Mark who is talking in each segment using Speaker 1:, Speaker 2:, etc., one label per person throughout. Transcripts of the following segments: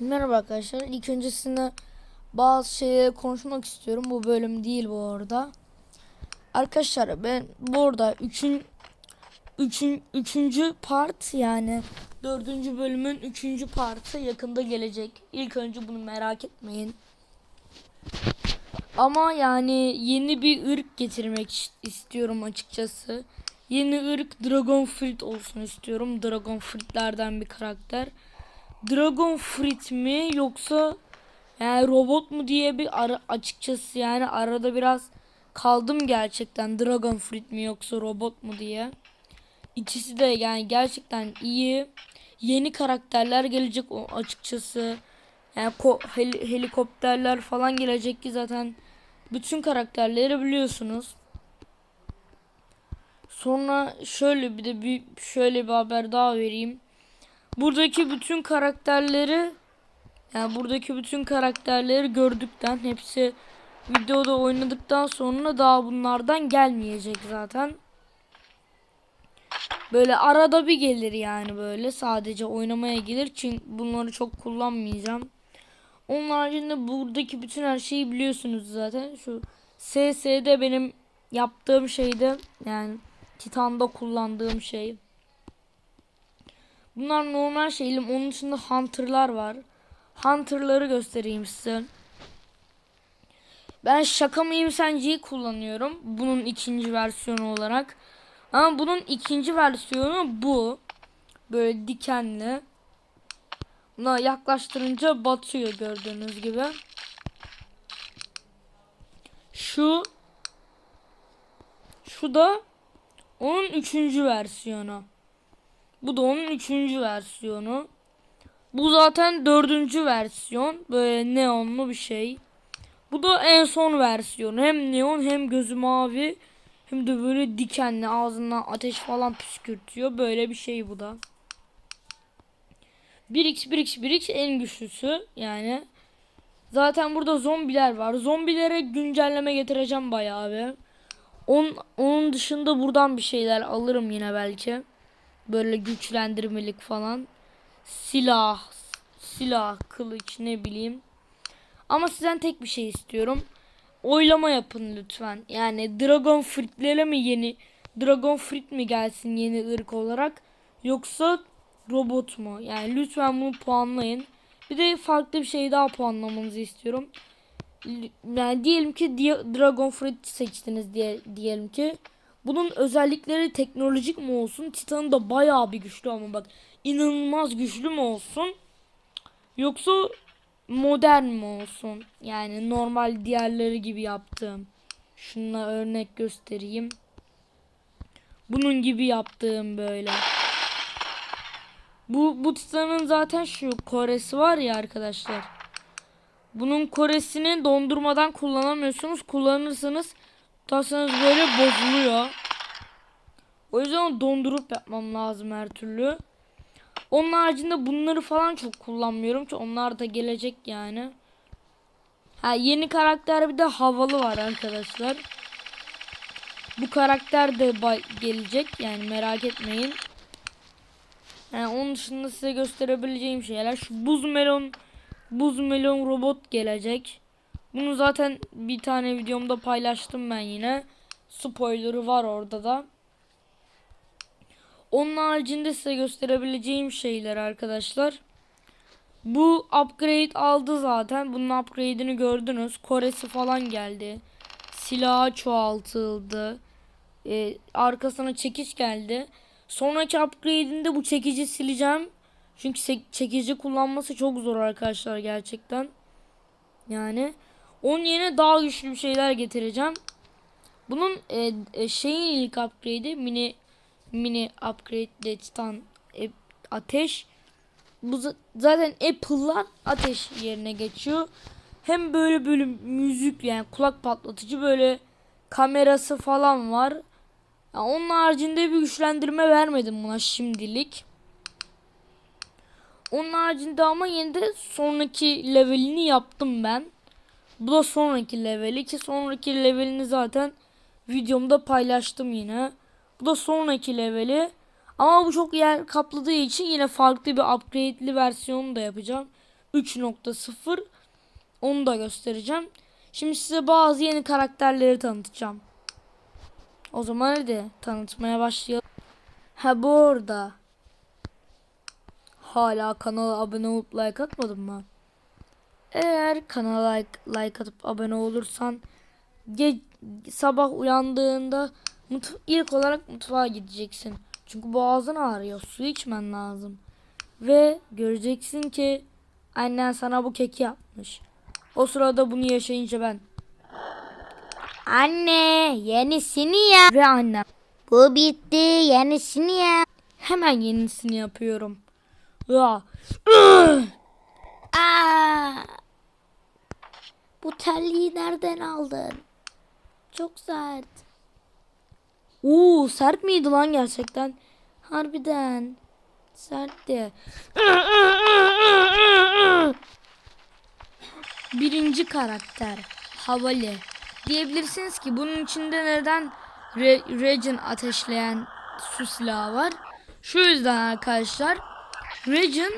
Speaker 1: Merhaba arkadaşlar. İlk öncesinde bazı şeyleri konuşmak istiyorum. Bu bölüm değil bu arada. Arkadaşlar ben burada üçün, üçün, üçüncü part yani dördüncü bölümün üçüncü partı yakında gelecek. İlk önce bunu merak etmeyin. Ama yani yeni bir ırk getirmek istiyorum açıkçası. Yeni ırk Dragon Fruit olsun istiyorum. Dragon Fruit'lerden bir karakter. Dragon Fruit mi yoksa yani robot mu diye bir ara, açıkçası yani arada biraz kaldım gerçekten Dragon Fruit mi yoksa robot mu diye. İkisi de yani gerçekten iyi. Yeni karakterler gelecek açıkçası. Yani hel- helikopterler falan gelecek ki zaten bütün karakterleri biliyorsunuz. Sonra şöyle bir de bir şöyle bir haber daha vereyim. Buradaki bütün karakterleri yani buradaki bütün karakterleri gördükten hepsi videoda oynadıktan sonra daha bunlardan gelmeyecek zaten. Böyle arada bir gelir yani böyle sadece oynamaya gelir çünkü bunları çok kullanmayacağım. Onun haricinde buradaki bütün her şeyi biliyorsunuz zaten. Şu SS'de benim yaptığım şeyde yani Titan'da kullandığım şey. Bunlar normal şeylim. Onun dışında Hunter'lar var. Hunter'ları göstereyim size. Ben şaka mıyım senciyi kullanıyorum. Bunun ikinci versiyonu olarak. Ama bunun ikinci versiyonu bu. Böyle dikenli. Buna yaklaştırınca batıyor gördüğünüz gibi. Şu şu da onun üçüncü versiyonu. Bu da onun üçüncü versiyonu. Bu zaten dördüncü versiyon. Böyle neonlu bir şey. Bu da en son versiyonu. Hem neon hem gözü mavi. Hem de böyle dikenli ağzından ateş falan püskürtüyor. Böyle bir şey bu da. 1x 1x 1x en güçlüsü yani. Zaten burada zombiler var. Zombilere güncelleme getireceğim bayağı bir. Onun, onun dışında buradan bir şeyler alırım yine belki. Böyle güçlendirmelik falan. Silah, silah, kılıç ne bileyim. Ama sizden tek bir şey istiyorum. Oylama yapın lütfen. Yani Dragon Fruit'lere mi yeni Dragon Fruit mi gelsin yeni ırk olarak yoksa robot mu? Yani lütfen bunu puanlayın. Bir de farklı bir şey daha puanlamanızı istiyorum. Yani diyelim ki Dragon Fruit seçtiniz diye diyelim ki bunun özellikleri teknolojik mi olsun? Titan da bayağı bir güçlü ama bak inanılmaz güçlü mü olsun? Yoksa modern mi olsun? Yani normal diğerleri gibi yaptığım. Şununla örnek göstereyim. Bunun gibi yaptığım böyle. Bu bu Titan'ın zaten şu Kore'si var ya arkadaşlar. Bunun Kore'sini dondurmadan kullanamıyorsunuz. Kullanırsanız tutarsanız böyle bozuluyor. O yüzden dondurup yapmam lazım her türlü. Onun haricinde bunları falan çok kullanmıyorum ki onlar da gelecek yani. Ha yeni karakter bir de havalı var arkadaşlar. Bu karakter de gelecek yani merak etmeyin. Yani onun dışında size gösterebileceğim şeyler şu buz melon buz melon robot gelecek. Bunu zaten bir tane videomda paylaştım ben yine. Spoiler'ı var orada da. Onun haricinde size gösterebileceğim şeyler arkadaşlar. Bu upgrade aldı zaten. Bunun upgrade'ini gördünüz. Kore'si falan geldi. Silahı çoğaltıldı. Ee, arkasına çekiç geldi. Sonraki upgrade'inde bu çekici sileceğim. Çünkü çekici kullanması çok zor arkadaşlar gerçekten. Yani onun yerine daha güçlü bir şeyler getireceğim. Bunun e, e, şeyin ilk upgrade'i mini mini upgrade de titan e, ateş. Bu zaten Apple'lar ateş yerine geçiyor. Hem böyle böyle müzik yani kulak patlatıcı böyle kamerası falan var. Yani onun haricinde bir güçlendirme vermedim buna şimdilik. Onun haricinde ama yine de sonraki levelini yaptım ben. Bu da sonraki leveli ki sonraki levelini zaten videomda paylaştım yine. Bu da sonraki leveli. Ama bu çok yer kapladığı için yine farklı bir upgrade'li versiyonu da yapacağım. 3.0 onu da göstereceğim. Şimdi size bazı yeni karakterleri tanıtacağım. O zaman hadi tanıtmaya başlayalım. Ha bu arada. Hala kanala abone olup like atmadın mı? Eğer kanala like, like atıp abone olursan ge- sabah uyandığında mut- ilk olarak mutfağa gideceksin. Çünkü boğazın ağrıyor. Su içmen lazım. Ve göreceksin ki annen sana bu keki yapmış. O sırada bunu yaşayınca ben.
Speaker 2: Anne yenisini ya.
Speaker 1: Ve annem.
Speaker 2: Bu bitti yenisini ya.
Speaker 1: Hemen yenisini yapıyorum. Ya.
Speaker 2: Aa! Bu terliği nereden aldın? Çok sert.
Speaker 1: Oo sert miydi lan gerçekten? Harbiden. Sertti. Birinci karakter. Havali. Diyebilirsiniz ki bunun içinde neden Re- Regen ateşleyen su silahı var? Şu yüzden arkadaşlar. Regen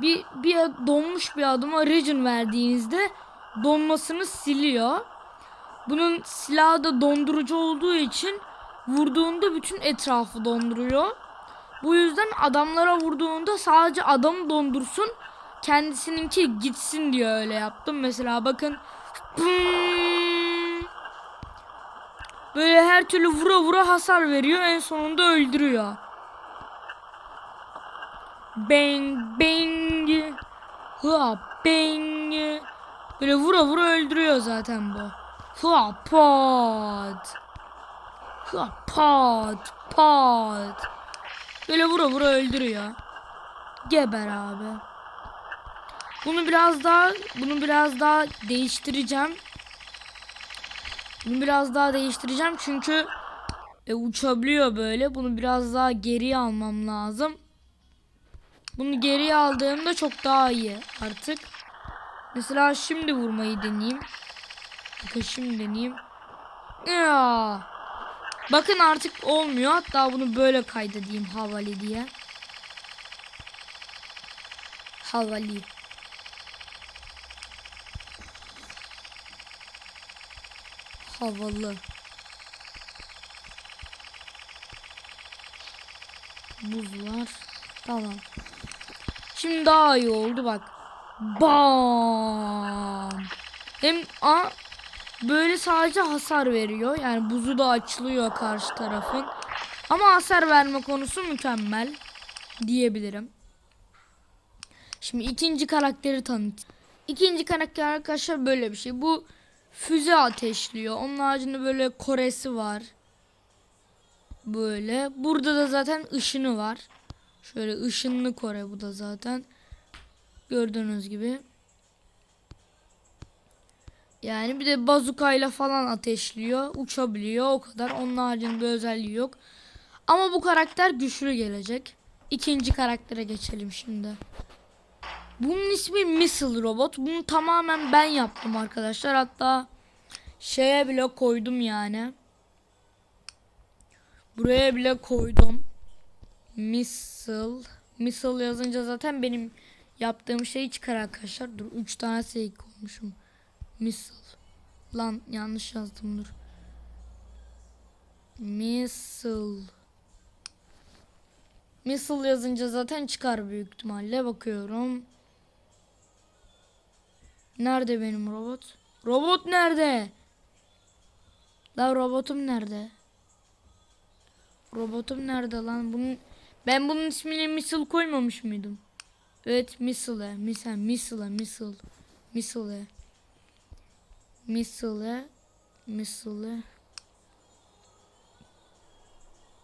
Speaker 1: bir, bir donmuş bir adama Regen verdiğinizde donmasını siliyor. Bunun silahı da dondurucu olduğu için vurduğunda bütün etrafı donduruyor. Bu yüzden adamlara vurduğunda sadece adamı dondursun. Kendisininki gitsin diye öyle yaptım. Mesela bakın. Böyle her türlü vura vura hasar veriyor. En sonunda öldürüyor. Bang bang. Hua bang. Böyle vura vura öldürüyor zaten bu. Hua pat. Hua pat pat. Böyle vura vura öldürüyor. Geber abi. Bunu biraz daha bunu biraz daha değiştireceğim. Bunu biraz daha değiştireceğim çünkü e, uçabiliyor böyle. Bunu biraz daha geriye almam lazım. Bunu geriye aldığımda çok daha iyi artık. Mesela şimdi vurmayı deneyeyim. Bakın şimdi deneyeyim. Ya. Bakın artık olmuyor. Hatta bunu böyle kaydedeyim havali diye. Havali. Havalı. Buzlar. Tamam. Şimdi daha iyi oldu bak. Bam. Hem a böyle sadece hasar veriyor. Yani buzu da açılıyor karşı tarafın. Ama hasar verme konusu mükemmel diyebilirim. Şimdi ikinci karakteri tanıt. İkinci karakter arkadaşlar böyle bir şey. Bu füze ateşliyor. Onun haricinde böyle koresi var. Böyle. Burada da zaten ışını var. Şöyle ışınlı kore bu da zaten. Gördüğünüz gibi. Yani bir de bazukayla falan ateşliyor. Uçabiliyor o kadar. Onun haricinde özelliği yok. Ama bu karakter güçlü gelecek. İkinci karaktere geçelim şimdi. Bunun ismi Missile Robot. Bunu tamamen ben yaptım arkadaşlar. Hatta şeye bile koydum yani. Buraya bile koydum. Missile. Missile yazınca zaten benim yaptığım şey çıkar arkadaşlar. Dur 3 tane şey koymuşum. Missile. Lan yanlış yazdım dur. Missile. Missile yazınca zaten çıkar büyük ihtimalle. Bakıyorum. Nerede benim robot? Robot nerede? La robotum nerede? Robotum nerede lan? Bunun ben bunun ismini Missile koymamış mıydım? Evet Missile, Missile, Missile, Missile, Missile. Missile, Missile.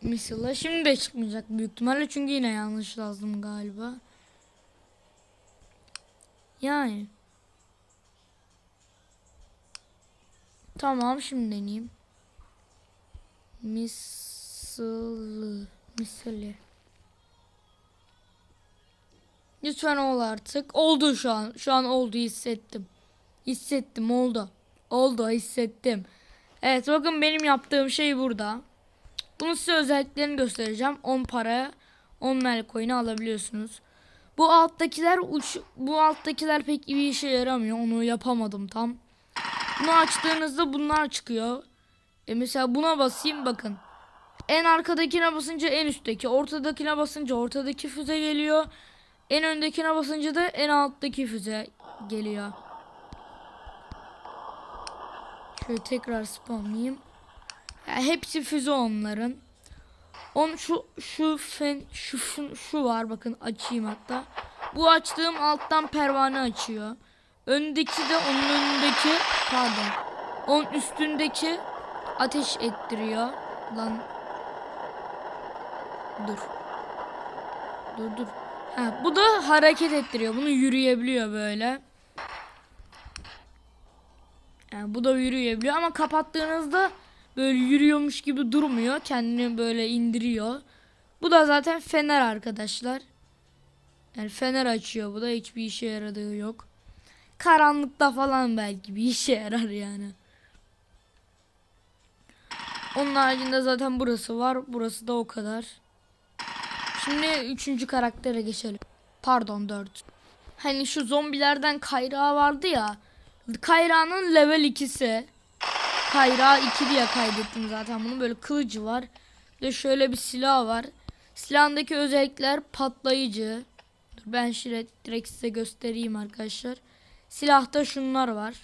Speaker 1: Missile. Şimdi de çıkmayacak büyük ihtimalle çünkü yine yanlış yazdım galiba. Yani. Tamam şimdi deneyeyim. Missile. Missile. Lütfen ol artık. Oldu şu an. Şu an oldu hissettim. Hissettim oldu. Oldu hissettim. Evet bakın benim yaptığım şey burada. Bunu size özelliklerini göstereceğim. 10 paraya 10 mel coin'i alabiliyorsunuz. Bu alttakiler uç bu alttakiler pek bir işe yaramıyor. Onu yapamadım tam. Bunu açtığınızda bunlar çıkıyor. E mesela buna basayım bakın. En arkadakine basınca en üstteki, ortadakine basınca ortadaki füze geliyor. En öndekine basınca da en alttaki füze geliyor. Şöyle tekrar spamlayayım. Ya hepsi füze onların. On şu şu fen şu şu var bakın açayım hatta. Bu açtığım alttan pervane açıyor. Öndeki de onun önündeki pardon. Onun üstündeki ateş ettiriyor. Lan dur. Dur dur. Ha, bu da hareket ettiriyor. Bunu yürüyebiliyor böyle. Yani bu da yürüyebiliyor ama kapattığınızda böyle yürüyormuş gibi durmuyor. Kendini böyle indiriyor. Bu da zaten fener arkadaşlar. Yani fener açıyor bu da hiçbir işe yaradığı yok. Karanlıkta falan belki bir işe yarar yani. Onun haricinde zaten burası var. Burası da o kadar. Şimdi üçüncü karaktere geçelim. Pardon dört. Hani şu zombilerden kayrağı vardı ya. Kayrağının level 2'si. Kayrağı 2 diye kaydettim zaten bunu. Böyle kılıcı var. Bir de şöyle bir silah var. Silahındaki özellikler patlayıcı. Dur ben şimdi direkt size göstereyim arkadaşlar. Silahta şunlar var.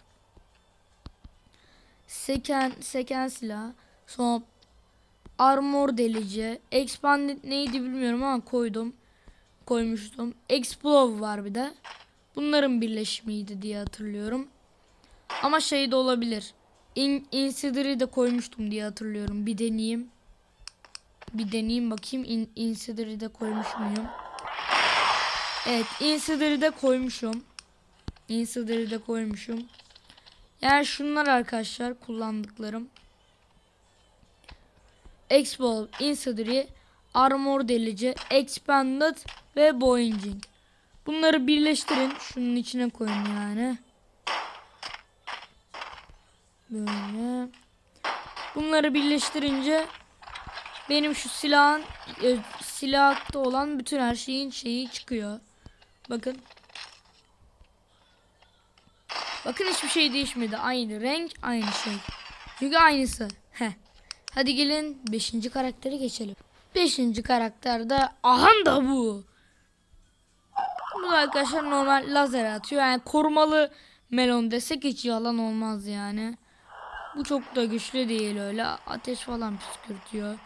Speaker 1: Seken, seken silah. Sonra armor delici. Expanded neydi bilmiyorum ama koydum. Koymuştum. Explode var bir de. Bunların birleşimiydi diye hatırlıyorum. Ama şey de olabilir. In, Insider'i de koymuştum diye hatırlıyorum. Bir deneyeyim. Bir deneyeyim bakayım. In, Insider'i de koymuş muyum? Evet. Insider'i de koymuşum. Insider'i de koymuşum. Yani şunlar arkadaşlar kullandıklarım. Expo, Insider'i, Armor Delici, Expanded ve Boinging. Bunları birleştirin. Şunun içine koyun yani. Böyle. Bunları birleştirince benim şu silahın e, silahta olan bütün her şeyin şeyi çıkıyor. Bakın. Bakın hiçbir şey değişmedi. Aynı renk, aynı şey. Çünkü aynısı. Hadi gelin 5. karaktere geçelim. 5. karakterde ahan da bu. Bu da arkadaşlar normal lazer atıyor. Yani korumalı melon desek hiç yalan olmaz yani. Bu çok da güçlü değil öyle. Ateş falan püskürtüyor.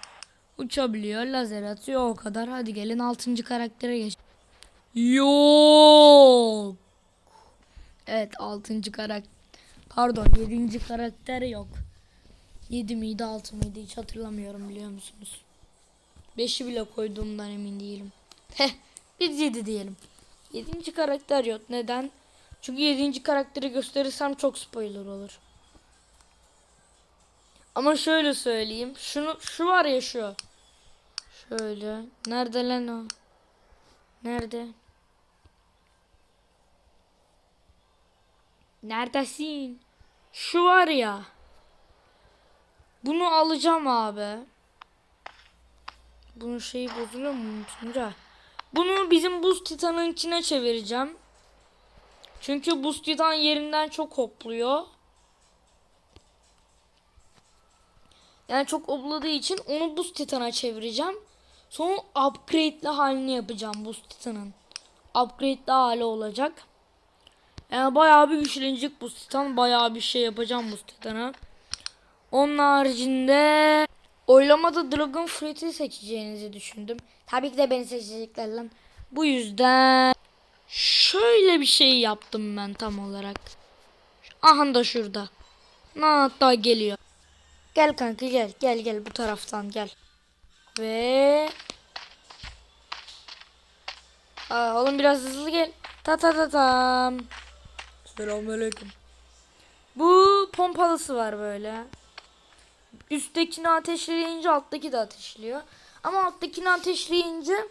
Speaker 1: Uçabiliyor, lazer atıyor o kadar. Hadi gelin 6. karaktere geç. Yok. Evet 6. karakter. Pardon 7. karakter yok. 7 miydi 6 mıydı hiç hatırlamıyorum biliyor musunuz? 5'i bile koyduğumdan emin değilim. Heh biz 7 diyelim. 7. karakter yok. Neden? Çünkü 7. karakteri gösterirsem çok spoiler olur. Ama şöyle söyleyeyim. Şunu şu var ya şu. Şöyle. Nerede lan o? Nerede? Neredesin? Şu var ya. Bunu alacağım abi. Bunun şeyi bozuluyor mu unutunca? Bunu bizim buz titanın içine çevireceğim. Çünkü buz titan yerinden çok hopluyor. Yani çok hopladığı için onu buz titana çevireceğim. Sonra upgrade'li halini yapacağım buz titanın. Upgrade'li hali olacak. Yani bayağı bir güçlenecek buz titan. Bayağı bir şey yapacağım buz titana. Onun haricinde oylamada Dragon Fruit'i seçeceğinizi düşündüm. Tabii ki de beni seçecekler lan. Bu yüzden şöyle bir şey yaptım ben tam olarak. Aha da şurada. Ha, hatta geliyor. Gel kanka gel. Gel gel bu taraftan gel. Ve Aa, oğlum biraz hızlı gel. Ta ta ta tam. Selamünaleyküm. Bu pompalısı var böyle. Üsttekini ateşleyince alttaki de ateşliyor. Ama alttakini ateşleyince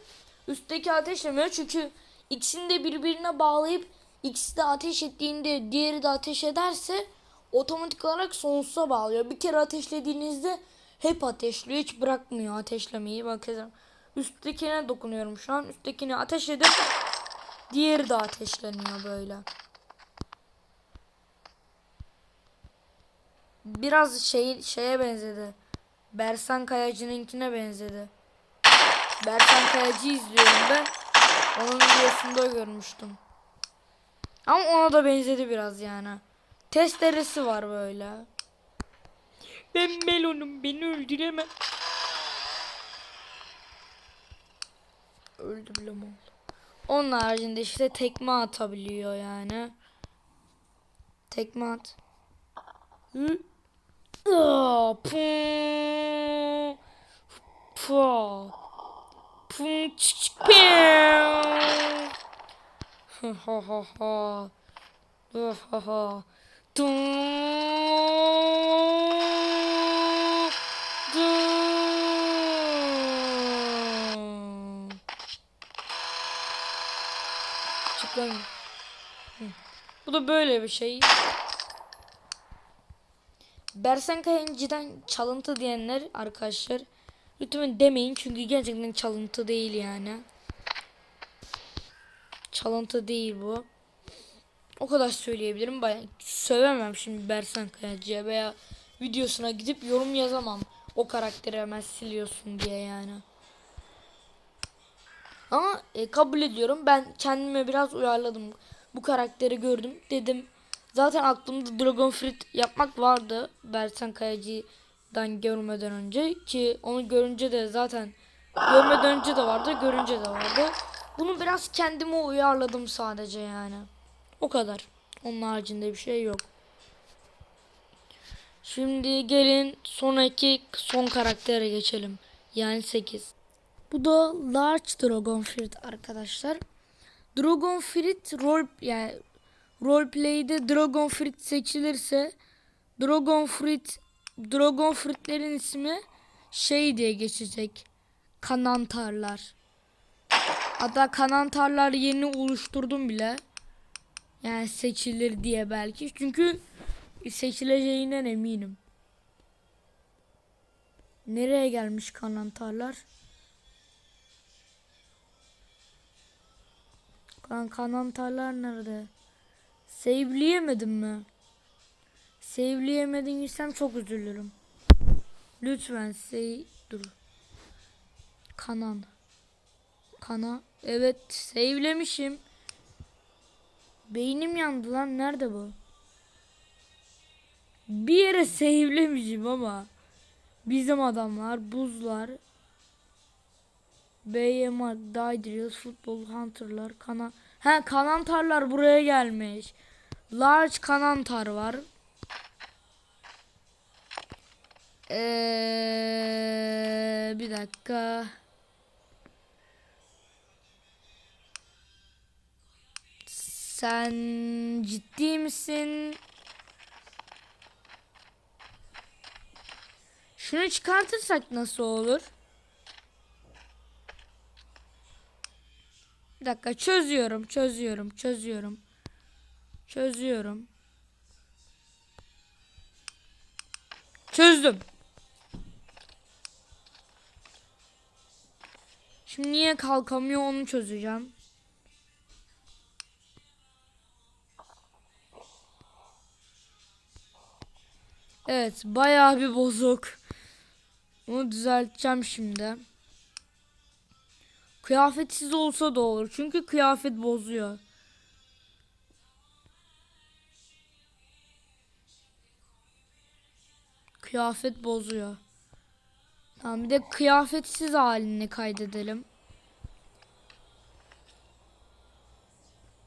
Speaker 1: üstteki ateşlemiyor. Çünkü ikisini de birbirine bağlayıp ikisi de ateş ettiğinde diğeri de ateş ederse otomatik olarak sonsuza bağlıyor. Bir kere ateşlediğinizde hep ateşliyor. Hiç bırakmıyor ateşlemeyi. Bakın üsttekine dokunuyorum şu an. Üsttekini ateşledim. Diğeri de ateşleniyor böyle. Biraz şey şeye benzedi. Bersan Kayacı'nınkine benzedi. Bersan Kayacı izliyorum ben. Onun videosunda görmüştüm. Ama ona da benzedi biraz yani. Testeresi var böyle. Ben melonum beni öldüremem. Öldü bile oldu? Onun haricinde işte tekme atabiliyor yani. Tekme at. Hı? Ha ha ha ha. Ha ha ha. Tum. Dum. Çık lan. Hı. Bu da böyle bir şey. Bersen Kayıncı'dan çalıntı diyenler arkadaşlar lütfen demeyin çünkü gerçekten çalıntı değil yani. Çalıntı değil bu. O kadar söyleyebilirim. Bayağı sövemem şimdi Bersen Kayıncı'ya veya videosuna gidip yorum yazamam. O karakteri hemen siliyorsun diye yani. Ama e, kabul ediyorum. Ben kendime biraz uyarladım. Bu karakteri gördüm. Dedim zaten aklımda Dragon Fruit yapmak vardı. Bersen Kayacı'dan görmeden önce. Ki onu görünce de zaten görmeden önce de vardı. Görünce de vardı. Bunu biraz kendime uyarladım sadece yani. O kadar. Onun haricinde bir şey yok. Şimdi gelin sonraki son karaktere geçelim. Yani 8. Bu da Large Dragon Fruit arkadaşlar. Dragon Fruit rol yani roleplay'de Dragon Fruit seçilirse Dragon Fruit Dragon Fruit'lerin ismi şey diye geçecek. Kanantarlar. Hatta kanantarlar yeni oluşturdum bile. Yani seçilir diye belki. Çünkü seçileceğinden eminim. Nereye gelmiş kanantarlar? Kan kanantarlar nerede? Save'leyemedim mi? Save'leyemediysem çok üzülürüm. Lütfen save dur. Kanan. Kana. Evet save'lemişim. Beynim yandı lan nerede bu? Bir yere save'lemişim ama. Bizim adamlar buzlar. BMR, Daedalus, Futbol Hunter'lar, kana He kanantarlar buraya gelmiş. Large kanantar var. Ee, bir dakika. Sen ciddi misin? Şunu çıkartırsak nasıl olur? Bir dakika çözüyorum, çözüyorum, çözüyorum. Çözüyorum. Çözdüm. Şimdi niye kalkamıyor onu çözeceğim. Evet, bayağı bir bozuk. Onu düzelteceğim şimdi. Kıyafetsiz olsa da olur. Çünkü kıyafet bozuyor. Kıyafet bozuyor. Tamam bir de kıyafetsiz halini kaydedelim.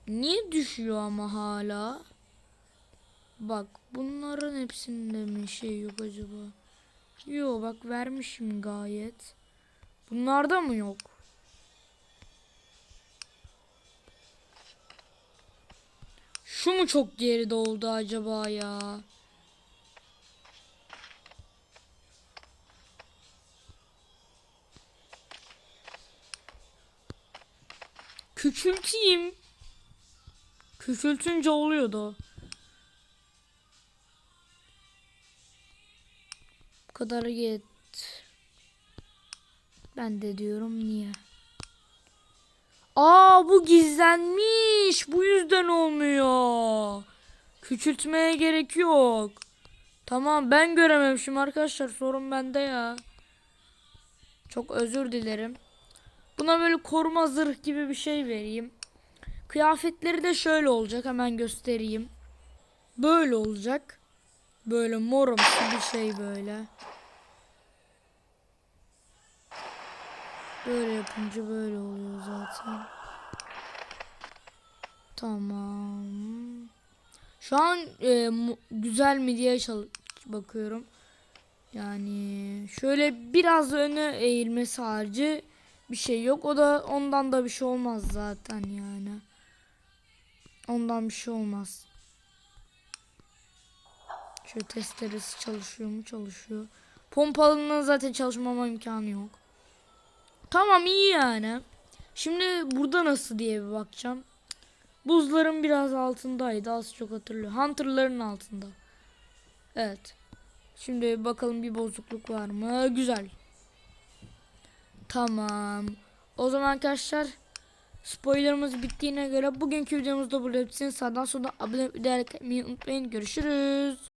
Speaker 1: Niye düşüyor ama hala? Bak bunların hepsinde mi şey yok acaba? Yok bak vermişim gayet. Bunlarda mı yok? Şu mu çok geride oldu acaba ya? Küçülteyim. Küçültünce oluyordu. Bu kadar yet. Ben de diyorum niye? Aa bu gizlenmiş. Bu yüzden olmuyor. Küçültmeye gerek yok. Tamam ben görememişim arkadaşlar. Sorun bende ya. Çok özür dilerim. Buna böyle koruma zırh gibi bir şey vereyim. Kıyafetleri de şöyle olacak. Hemen göstereyim. Böyle olacak. Böyle morumsu bir şey böyle. Böyle yapınca böyle oluyor zaten. Tamam. Şu an e, güzel mi diye bakıyorum. Yani şöyle biraz öne eğilmesi harici bir şey yok. O da ondan da bir şey olmaz zaten yani. Ondan bir şey olmaz. Şöyle testeresi çalışıyor mu? Çalışıyor. Pompalının zaten çalışmama imkanı yok. Tamam iyi yani. Şimdi burada nasıl diye bir bakacağım. Buzların biraz altındaydı. Az çok hatırlıyor. Hunter'ların altında. Evet. Şimdi bakalım bir bozukluk var mı? Güzel. Tamam. O zaman arkadaşlar spoilerımız bittiğine göre bugünkü videomuzda burada hepsini sağdan soldan abone olmayı unutmayın. Görüşürüz.